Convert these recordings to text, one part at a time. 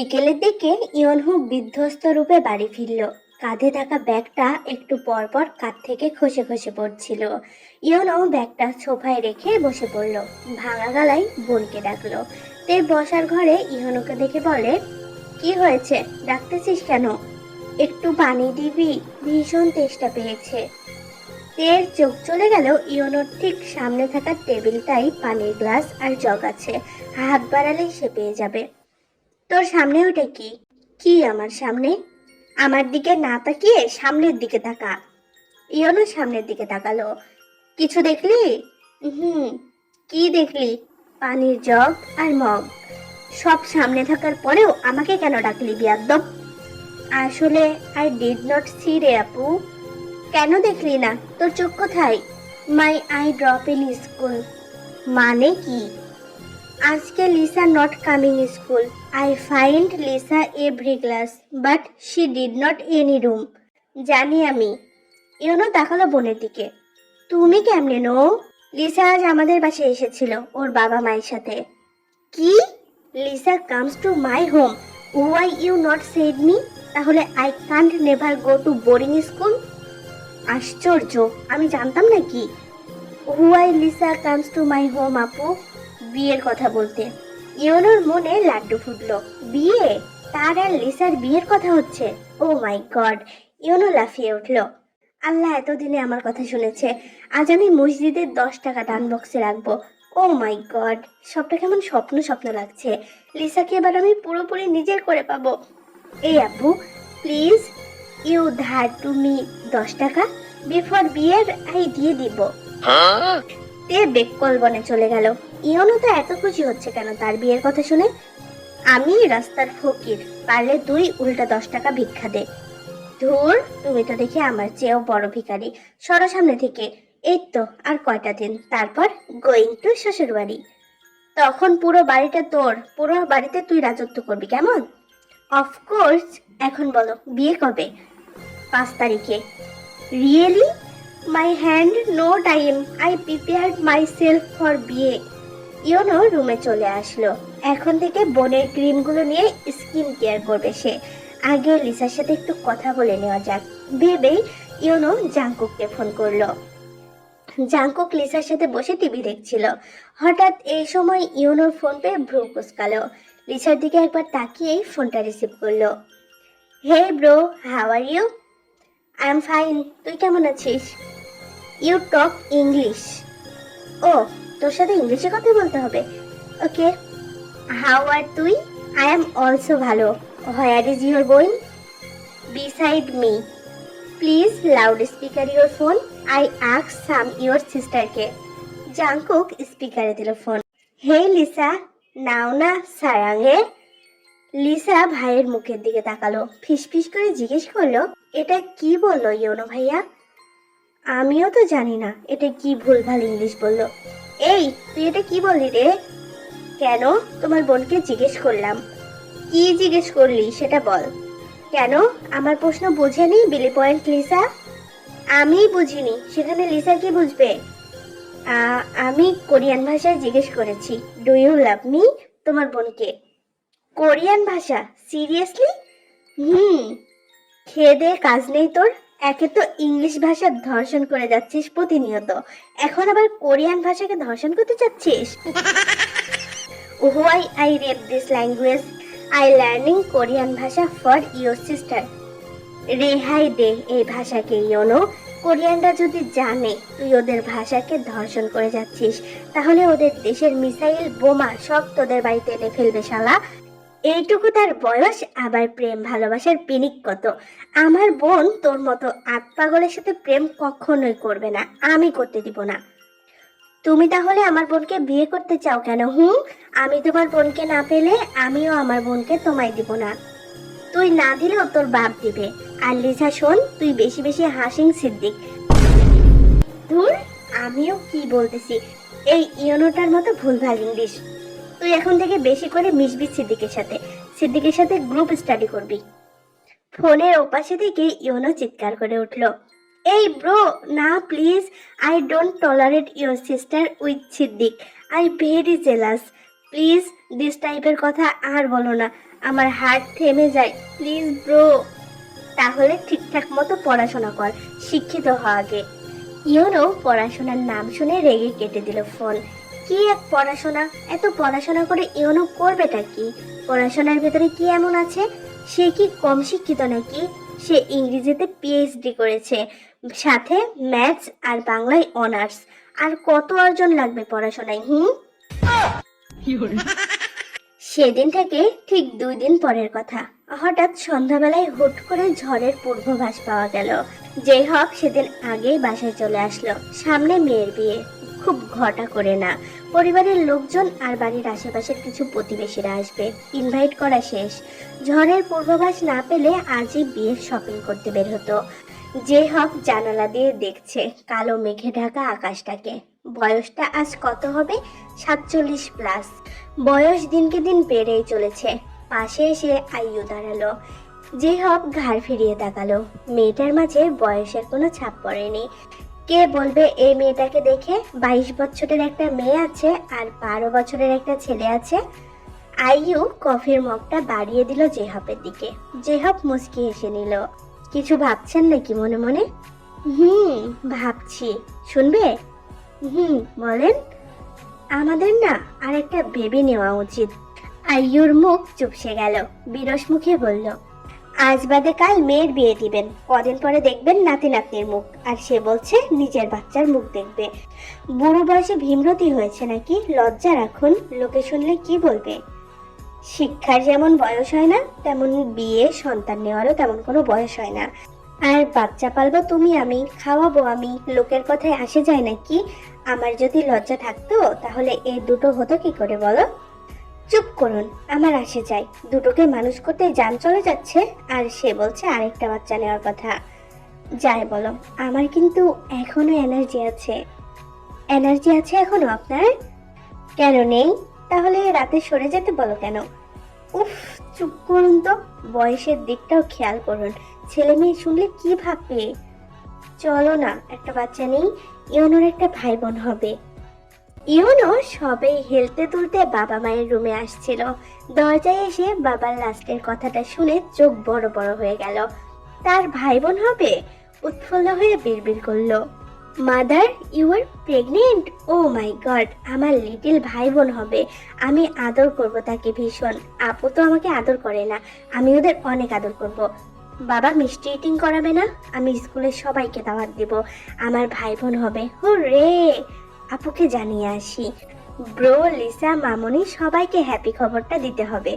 বিকেলের দিকে ইয়নহু বিধ্বস্ত রূপে বাড়ি ফিরল। কাঁধে থাকা ব্যাগটা একটু পর পর কাঁধ থেকে খসে খসে পড়ছিল। ইয়নও ব্যাগটা সোফায় রেখে বসে পড়ল। ভাঙা গলায় বোনকে ডাকলো। তে বসার ঘরে ইহনুকে দেখে বলে, কি হয়েছে? ডাকতেছিস কেন? একটু পানি দিবি। ভীষণ তেষ্টা পেয়েছে। তের চোখ চলে গেল ইয়নোর ঠিক সামনে থাকা টেবিলটাই পানির গ্লাস আর জগ আছে। হাত বাড়ালেই সে পেয়ে যাবে। তোর সামনে ওটা কি? কি আমার সামনে? আমার দিকে না তাকিয়ে সামনের দিকে তাকা। ইয়নো সামনের দিকে তাকালো। কিছু দেখলি? হুম, কি দেখলি? পানির জগ আর মগ। সব সামনে থাকার পরেও আমাকে কেন ডাকলি বিয়াদ্দব আসলে আই ডিড নট সি রে আপু। কেন দেখলি না? তোর চোখ কোথায়? My eye drop in school মানে কি? আজকে Lisa not coming school I find Lisa every class but she did not any room জানি আমি। ইউনো, তাকালো বোনের দিকে। তুমি কেমনে নো লিসা আজ আমাদের বাসায় এসেছিল, ওর বাবা মায়ের সাথে। কি? Lisa comes to my home why you not said me তাহলে I can't never go to boring school আশ্চর্য, আমি জানতাম না কি? Why Lisa comes to my home আপু? বিয়ের কথা বলতে। ইওনোর মনে লাড্ডু ফুটলো। বিয়ে? তার আর লিসার বিয়ের কথা হচ্ছে। ও মাই গড ইওনো লাফিয়ে উঠল। আল্লাহ এতদিনে আমার কথা শুনেছে। আজ আমি মসজিদের দশ টাকা দান বক্সে রাখব। ও মাই গড সবটা কেমন স্বপ্ন স্বপ্ন লাগছে। লিসাকে এবার আমি পুরোপুরি নিজের করে পাবো। এই আব্বু প্লিজ ইউ ধার টু মি দশ টাকা। বিফোর বিয়ের আই দিয়ে দিব। তে বেককল বনে চলে গেল। ইয়নও তো এত খুশি হচ্ছে কেন তার বিয়ের কথা শুনে? আমি রাস্তার ফকির, পারলে তুই উল্টা দশ টাকা ভিক্ষা দে। ধুর, তুমি তো দেখি আমার চেয়েও বড় ভিখারি। সরো সামনে থেকে। এই তো, আর কয়টা দিন? তারপর গোয়িং টু শ্বশুর বাড়ি। তখন পুরো বাড়িটা তোর, পুরো বাড়িতে তুই রাজত্ব করবি, কেমন? অফকোর্স এখন বলো, বিয়ে কবে? পাঁচ তারিখে। Really my hand no time I prepared myself for বিয়ে। ইয়োনো রুমে চলে আসলো। এখন থেকে বোনের ক্রিমগুলো নিয়ে স্কিন কেয়ার করবে সে। আগে লিসার সাথে একটু কথা বলে নেওয়া যাক। ভেবেই ইয়োনো জাংকুককে ফোন করল। জাংকুক লিসার সাথে বসে টিভি দেখছিল। হঠাৎ এই সময় ইয়োনোর ফোন পেয়ে ভ্রু কুচকালো। লিসার দিকে একবার তাকিয়েই ফোনটা রিসিভ করল। Hey bro, how are you? I am fine. তুই কেমন আছিস? You talk English. ও তোর সাথে ইংলিশে কথা বলতে হবে। ওকে? হাউ আর তুই? আই এম অলসো ভালো। হোয়ার ইজ ইউর বোন beside me please loud speaker your phone I ask some your সিস্টারকে Jungkook স্পিকারে দিল ফোন হে লিসা নাও না সারাঙ্গে লিসা ভাইয়ের মুখের দিকে তাকালো। ফিসফিস করে জিজ্ঞেস করল, এটা কি বলল, ইয়োনো ভাইয়া? আমিও তো জানি না এটা কি ভুলভাল ইংলিশ বলল। এই, তুই এটা কি বললি রে? কেন? তোমার বোনকে জিজ্ঞেস করলাম। কি জিজ্ঞেস করলি সেটা বল। কেন? আমার প্রশ্ন বোঝেনি বিলি পয়েন্ট লিসা? আমি বুঝিনি, সেখানে লিসা কি বুঝবে? আমি কোরিয়ান ভাষায় জিজ্ঞেস করেছি ডু ইউ লাভ মি তোমার বোনকে। কোরিয়ান ভাষা, সিরিয়াসলি? হুম, খেয়ে দিয়ে কাজ নেই তোর। একে তো ইংলিশ ভাষা ধর্ষণ করে যাচ্ছিস প্রতিনিয়ত। এখন আবার কোরিয়ান ভাষাকে ধর্ষণ করতে চাচ্ছিস? Why I read this language I learning Korean ভাষা ফর ইয়োর সিস্টার রেহাই দে এই ভাষাকে, ইয়োনো। কোরিয়ানরা যদি জানে তুই ওদের ভাষাকে ধর্ষণ করে যাচ্ছিস, তাহলে ওদের দেশের মিসাইল বোমা সব তোদের বাড়িতে এনে ফেলবে, শালা। এইটুকু তার বয়স, আবার প্রেম ভালোবাসার পিনিক কত? আমার বোন তোর মতো আত পাগলের সাথে প্রেম কখনোই করবে না, আমি করতে দিব না। তুমি তাহলে আমার বোনকে বিয়ে করতে চাও কেন, হুম? আমি তোমার বোনকে না পেলে আমিও আমার বোনকে তোমায় দিব না। তুই না দিলেও তোর বাপ দিবে। আর লিজা, শোন, তুই বেশি বেশি হাসিং সিদ্দিক। ধুর, আমিও কি বলতেছি? এই ইয়নোটার মতো ভুলভাল ইংলিশ। তুই এখন থেকে বেশি করে মিশবি সিদ্দিকের সাথে। সিদ্দিকের সাথে গ্রুপ স্টাডি করবি। ফোনের ওপাশে থেকে ইয়োনো চিৎকার করে উঠল, এই ব্রো না please I don't tolerate your sister with Siddique I very jealous please this টাইপের কথা আর বলো না। আমার হার্ট থেমে যায়। প্লিজ ব্রো তাহলে ঠিকঠাক মতো পড়াশোনা কর। শিক্ষিত হ আগে। ইওনো পড়াশোনার নাম শুনে রেগে কেটে দিল ফোন। কি এক পড়াশোনা? এত পড়াশোনা করে ইওনো করবেটা কি? পড়াশোনার ভেতরে কি এমন আছে? সে কি কম শিক্ষিত নাকি? সে ইংরেজিতে পিএইচডি করেছে সাথে ম্যাথস আর বাংলায় অনার্স। আর কত অর্জন লাগবে পড়াশোনায় হুম? সেদিন থেকে ঠিক দুই দিন পরের কথা। হঠাৎ সন্ধ্যাবেলায় হুট করে ঝড়ের পূর্বাভাস পাওয়া গেল। যেই হক সেদিন আগেই বাসায় চলে আসলো সামনে মেয়ের বিয়ে। খুব ঘটা করে না। পরিবারের লোকজন আর বাড়ির আশেপাশের কিছু প্রতিবেশীরা আসবে। ইনভাইট করা শেষ। ঝড়ের পূর্বাভাস না পেলে আজই বিয়ের শপিং করতে বের হতো। যে হক জানালা দিয়ে দেখছে কালো মেঘে ঢাকা আকাশটাকে। বয়সটা আজ কত হবে? সাতচল্লিশ প্লাস বয়স দিনকে দিন বেড়েই চলেছে। পাশে এসে আইয়ু দাঁড়াল। যে হক ঘাড় ফিরিয়ে তাকালো। মেয়েটার মাঝে বয়সের কোনো ছাপ পড়েনি। কে বলবে এই মেয়েটাকে দেখে? বাইশ বছরের একটা মেয়ে আছে আর বারো বছরের একটা ছেলে আছে। আইয়ু কফির মগটা বাড়িয়ে দিল জেহপের দিকে। জেহপ মুচকি হেসে নিল, কিছু ভাবছেন নাকি মনে মনে? হুম, ভাবছি। শুনবে? হুম, বলেন। আমাদের না আর একটা বেবি নেওয়া উচিত। আইয়ুর মুখ চুপসে গেল, বিরস মুখে বলল আজ বাদে কাল মেয়ের বিয়ে দিবেন। কদিন পরে দেখবেন নাতি নাতনির মুখ। আর সে বলছে, নিজের বাচ্চার মুখ দেখবে। বুড়ো বয়সে ভীমরতি হয়েছে নাকি? লজ্জা রাখুন, লোকে শুনলে কি বলবে? শিক্ষার যেমন বয়স হয় না, তেমন বিয়ে, সন্তান নেওয়ারও তেমন কোনো বয়স হয় না। আর বাচ্চা পালবো তুমি আমি, খাওয়াবো আমি, লোকের কথায় আসে যায় নাকি? আমার যদি লজ্জা থাকতো, তাহলে এই দুটো হতো কি করে বলো? চুপ করুন, আমার আসে যায় দুটোকে মানুষ করতে যান চলে যাচ্ছে, আর সে বলছে আরেকটা বাচ্চা নেওয়ার কথা। যাই বলো, আমার কিন্তু এখনও এনার্জি আছে। এনার্জি আছে এখনও আপনার? কেন নেই? তাহলে রাতে সরে যেতে বলো কেন? উফ, চুপ করুন তো, বয়সের দিকটাও খেয়াল করুন। ছেলে মেয়ে শুনলে কি ভাববে? চলো না, একটা বাচ্চা নেই ইয়নোর একটা ভাই বোন হবে। ইউনো সবে হেলতে তুলতে বাবা মায়ের রুমে আসছিল। দরজায় এসে বাবার লাস্টের কথাটা শুনে চোখ বড় বড় হয়ে গেল। তার ভাই বোন হবে? উৎফুল্ল হয়ে বিড়বিড় করল। Mother, you are pregnant? Oh my god আমার লিটিল ভাই বোন হবে। আমি আদর করব তাকে ভীষণ। আপু তো আমাকে আদর করে না, আমি ওদের অনেক আদর করব। বাবা মিষ্টি ইটিং করাবে না? আমি স্কুলের সবাইকে দাওয়াত দিব। আমার ভাই বোন হবে। হো রে আপুকে জানিয়ে আসি। ব্রো, লিসা, মামনি সবাইকে হ্যাপি খবরটা দিতে হবে।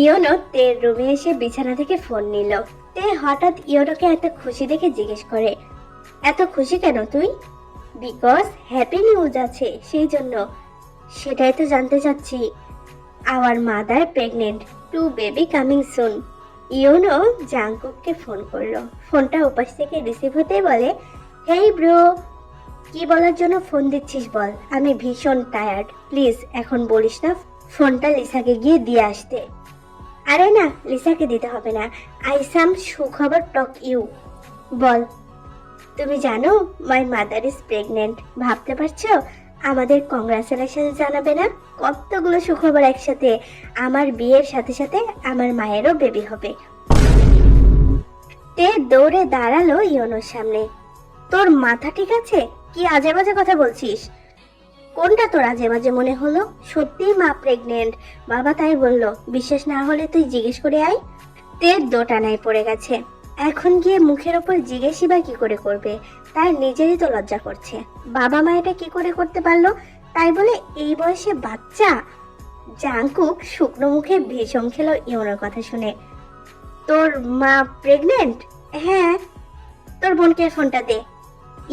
ইয়োনো তের রুমে এসে বিছানা থেকে ফোন নিল। তে হঠাৎ ইয়োনোকে এত খুশি দেখে জিজ্ঞেস করে, এত খুশি কেন তুই? বিকজ হ্যাপি নিউজ আছে, সেই জন্য। সেটাই তো জানতে চাচ্ছি। Our mother pregnant to baby coming soon you know জাংকুককে phone করল। ফোনটা উপাস থেকে রিসিভ হতেই বলে হেই ব্রো কি বলার জন্য ফোন দিচ্ছিস বল? আমি ভীষণ টায়ার্ড প্লিজ এখন বলিস না ফোনটা লিসাকে গিয়ে দিয়ে আসতে। আরে না, লিসাকে দিতে হবে না। আই সাম সুখবর টক ইউ বল, তুমি জানো মাই মাদার ইজ প্রেগনেন্ট ভাবতে পারছ? আমাদের কংগ্রাচুলেশন জানাবে না? কতগুলো সুখবর একসাথে। আমার বিয়ের সাথে সাথে আমার মায়েরও বেবি হবে। তে দৌড়ে দাঁড়াল ইয়নোর সামনে। তোর মাথা ঠিক আছে? কি আজে বাজে কথা বলছিস? কোনটা তোর আজে বাজে মনে হলো? সত্যিই মা প্রেগনেন্ট বাবা তাই বলল, বিশ্বাস না হলে তুই জিজ্ঞেস করে আয়। তে দোটানায় পড়ে গেছে। এখন গিয়ে মুখের ওপর জিজ্ঞেসই বা কি করে করবে? তার নিজেরই তো লজ্জা করছে। বাবা মা এটা কি করে করতে পারল? তাই বলে, এই বয়সে বাচ্চা? জাংকুক শুকনো মুখে ভীষণ খেলো ইওনার কথা শুনে। তোর মা প্রেগনেন্ট হ্যাঁ। তোর বোনকে ফোনটা দে।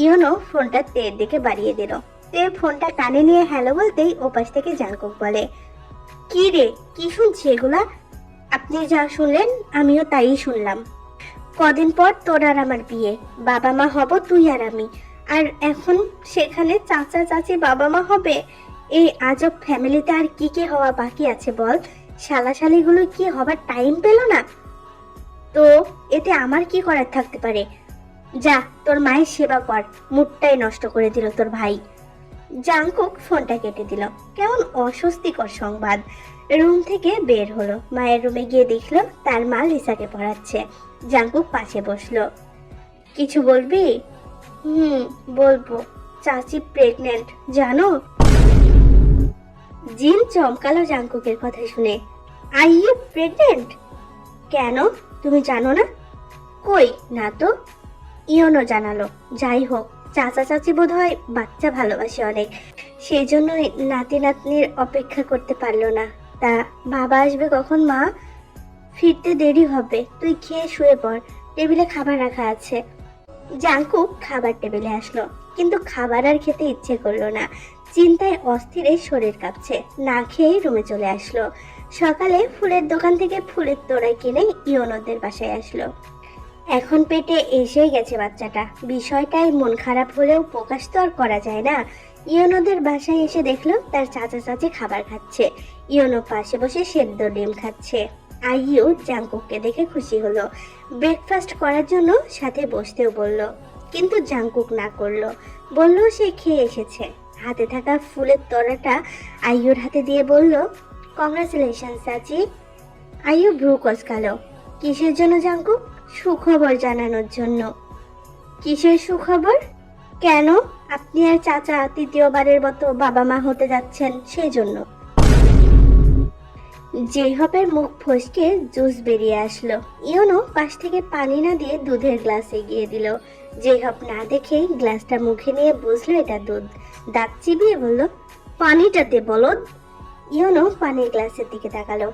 ইওনো ফোনটা তের দিকে বাড়িয়ে দিল। তে ফোনটা কানে নিয়ে হ্যালো বলতেই ওপাশ থেকে জাংকুক বলে, কি রে, কি শুনছি এগুলা? আপনি যা শুনলেন, আমিও তাই শুনলাম। কদিন পর তোর আর আমার বিয়ে, বাবা মা হব তুই আর আমি। আর এখন সেখানে চাচা, চাচি, বাবা মা হবে, এই আজব ফ্যামিলিতে আর কি কি হওয়া বাকি আছে বল? শালাশালিগুলো কি হবার টাইম পেল না? তো এতে আমার কি করার থাকতে পারে? যা, তোর মায়ের সেবা কর। মুডটাই নষ্ট করে দিল তোর ভাই। জাংকুক ফোনটা কেটে দিল। কেমন অস্বস্তিকর সংবাদ। রুম থেকে বের হলো। মায়ের রুমে গিয়ে দেখল, তার মা লিসাকে পড়াচ্ছে। জাঙ্কুক পাশে বসল। কিছু বলবি? হুম, বলব। চাচি প্রেগনেন্ট জানো? জিন চমকালো জাংকুকের কথা শুনে। আই ইউ প্রেগনেন্ট কেন? তুমি জানো না? কই? না তো? ইয়নো জানালো, যাই হোক, চাচা চাচি বোধ হয় বাচ্চা ভালোবাসে অনেক। সেই জন্যই নাতি নাতনির অপেক্ষা করতে পারল না। তা বাবা আসবে কখন, মা? ফিরতে দেরি হবে। তুই খেয়ে শুয়ে পড়। টেবিলে খাবার রাখা আছে। জাঙ্কুক খাবার টেবিলে আসলো, কিন্তু খাবার আর খেতে ইচ্ছে করল না। চিন্তায় অস্থিরে শরীর কাঁপছে। না খেয়েই রুমে চলে আসলো। সকালে ফুলের দোকান থেকে ফুলের তোড়া কিনে ইয়নদের বাসায় আসলো। এখন পেটে এসেই গেছে বাচ্চাটা। বিষয়টাই মন খারাপ হলেও প্রকাশ তো আর করা যায় না। ইয়নদের বাসায় এসে দেখল তার চাচা চাচি খাবার খাচ্ছে। ইয়নো পাশে বসে সেদ্ধ ডিম খাচ্ছে। আইও জাঙ্কুককে দেখে খুশি হলো। ব্রেকফাস্ট করার জন্য সাথে বসতেও বলল, কিন্তু জাঙ্কুক না করল। বলল, সে খেয়ে এসেছে। হাতে থাকা ফুলের তরাটা আইয়ুর হাতে দিয়ে বলল কংগ্রাচুলেশন চাচি। আইয়ু ভ্রু কচকালো কিসের জন্য জাঙ্কুক সুখবর জানানোর জন্য। কিসের সুখবর? কেন আপনি আর চাচা তৃতীয়বারের মতো বাবা মা হতে যাচ্ছেন সেই জন্য জেহপের মুখ ফসকে জুস বেরিয়ে আসলো। ইয়নো পাশ থেকে পানি না দিয়ে দুধের গ্লাস এগিয়ে দিল। জেহপ না দেখেই গ্লাসটা মুখে নিয়ে বুঝলো এটা দুধ। দাঁত চিবিয়ে বলল পানিটা দে বলদ? ইয়নো পানির গ্লাসের দিকে তাকালো।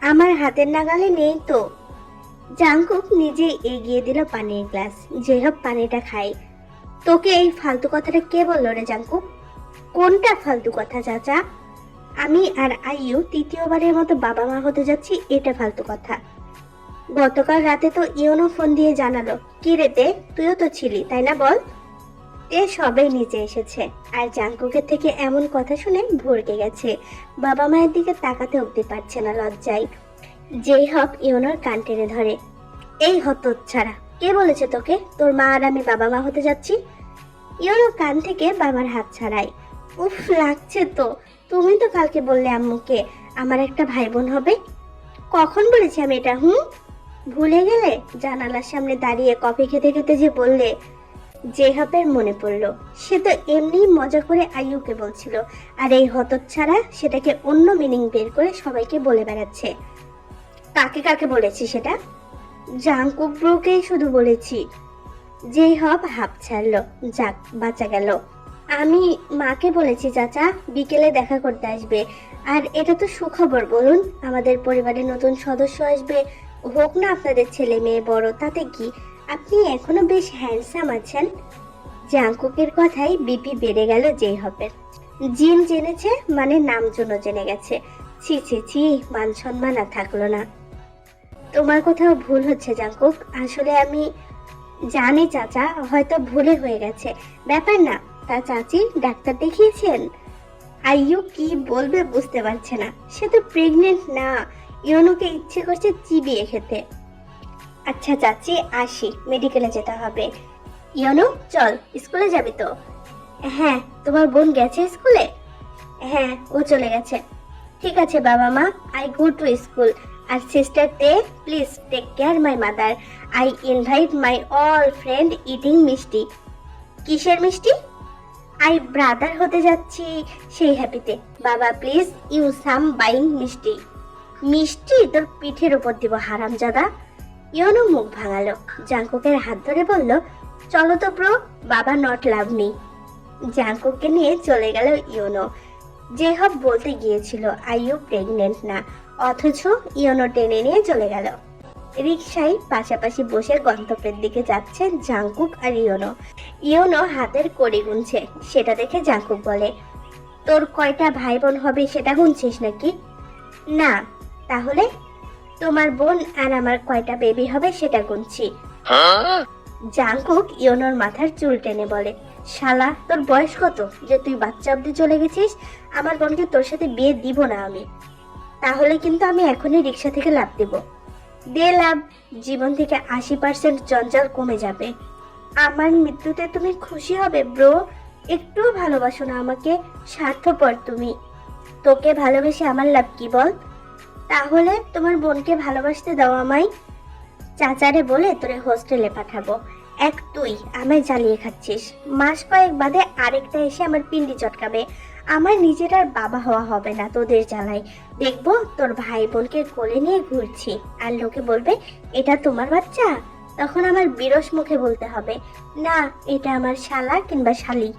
আমার হাতের নাগালে নেই তো। জাংকুক নিজে এগিয়ে দিল পানির গ্লাস। জেহব পানিটা খাই তোকে এই ফালতু কথাটা কে বলল রে জাংকুক? কোনটা ফালতু কথা, চাচা? আমি আর আইয়ু তৃতীয়বারের মতো বাবা মা হতে যাচ্ছি, এটা ফালতু কথা। গতকাল রাতে তো ইওনো ফোন দিয়ে জানালো, কি রেতে তুইও তো ছিলি, তাই না বল? এ সবাই নিচে এসেছে। আর জাঙ্কুকের থেকে এমন কথা শুনে ভরকে গেছে। বাবা মায়ের দিকে তাকাতে অব্দি পারছে না লজ্জায়। যেই হক ইওনোর কান টেনে ধরে। এই হত ছাড়া কে বলেছে তোকে? তোর মা আর আমি বাবা মা হতে যাচ্ছি? ইওনো কান থেকে বাবার হাত ছাড়াই। উফ, লাগছে তো। তুমি তো কালকে বললে আম্মুকে, আমার একটা ভাই বোন হবে। কখন বলেছি আমি এটা, হুম? ভুলে গেলে জানালার সামনে দাঁড়িয়ে কফি খেতে খেতে যে বললে জেহাবের মনে পড়ল, সে তো এমনি মজা করে আইয়ুকে বলছিল। আর এই হতচ্ছাড়া, সেটাকে অন্য মিনিং বের করে সবাইকে বলে বেড়াচ্ছে। কাকে কাকে বলেছি সেটা? জাঙ্কুক শুধু বলেছি। যেই হব হাফ ছাড়লো, যাক, বাঁচা গেল। আমি মাকে বলেছি, চাচা, বিকেলে দেখা করতে আসবে। আর এটা তো সুখবর, বলুন। আমাদের পরিবারে নতুন সদস্য আসবে। হোক না আপনাদের ছেলে মেয়ে বড়, তাতে কি? আপনি এখনও বেশ হ্যান্ডসাম আছেন। জাংকুকের কথাই বিপি বেড়ে গেল যেই হবে জিন জেনেছে মানে নাম জন্য জেনে গেছে। ছি ছি ছি, মান সম্মান আর থাকল না। তোমার কোথাও ভুল হচ্ছে জাংকুক আসলে আমি জানি, চাচা, হয়তো ভুলে হয়ে গেছে। ব্যাপার না তা চাচি ডাক্তার দেখিয়েছেন। আইয়ু কি বলবে বুঝতে পারছে না। সে তো প্রেগনেন্ট না। ইয়নুকে ইচ্ছে করছে চিবিয়ে খেতে। আচ্ছা চাচি, আসি। মেডিকেলে যেতে হবে। ইয়নু চল, স্কুলে যাবি তো? হ্যাঁ তোমার বোন গেছে স্কুলে? হ্যাঁ ও চলে গেছে। ঠিক আছে, বাবা মা আই গো টু স্কুল আর সিস্টার তে please take care my mother I invite my all friend eating মিষ্টি। কিসের মিষ্টি? আই ব্রাদার হতে যাচ্ছি সেই হ্যাপিতে বাবা প্লিজ ইউ সাম বাইং মিষ্টি। মিষ্টি তোর পিঠের উপর দিব, হারামজাদা। ইয়নো মুখ ভাঙালো। জাঙ্কুকের হাত ধরে বলল, চলো তো ব্রো বাবা নট লাভ মি জাঙ্কুককে নিয়ে চলে গেল ইয়োনো। যে হব বলতে গিয়েছিল আইও প্রেগনেন্ট না? অথচ ইয়োনো টেনে নিয়ে চলে গেল। রিক্সায় পাশাপাশি বসে গন্তব্যের দিকে যাচ্ছে জাঙ্কুক আর ইয়োনো। ইয়োনো হাতের কড়ি গুনছে, সেটা দেখে জাঙ্কুক বলে, তোর কয়টা ভাই বোন হবে সেটা গুনছিস নাকি? না, তাহলে তোমার বোন আর আমার কয়টা বেবি হবে সেটা গুনছি। জাঙ্কুক ইয়োনোর মাথার চুল টেনে বলে, শালা, তোর বয়স কত? যে তুই বাচ্চা অব্দি চলে গেছিস, আমার বোনকে তোর সাথে বিয়ে দিব না আমি। তাহলে কিন্তু আমি এখনই রিক্সা থেকে লাভ দেব। দে লাভ, জীবন থেকে আশি পার্সেন্ট জঞ্জাল কমে যাবে। আমার মৃত্যুতে তুমি খুশি হবে ব্রো একটুও ভালোবাসো না আমাকে, স্বার্থপর তুমি। তোকে ভালোবেসে আমার লাভ কি বল? তাহলে তোমার বোনকে ভালোবাসতে দাও আমায়। চাচারে বলে তোরে হোস্টেলে পাঠাবো। এক তুই, আমায় জ্বালিয়ে খাচ্ছিস। মাস কয়েক বাদে আরেকটা এসে আমার পিন্ডি চটকাবে। আমার নিজের আর বাবা হওয়া হবে না তোদের জ্বালাই দেখব তোর ভাই বোনকে কোলে নিয়ে ঘুরছি। আর লোকে বলবে, এটা তোমার বাচ্চা? তখন আমার বিরস মুখে বলতে হবে, না, এটা আমার শালা কিংবা শালি।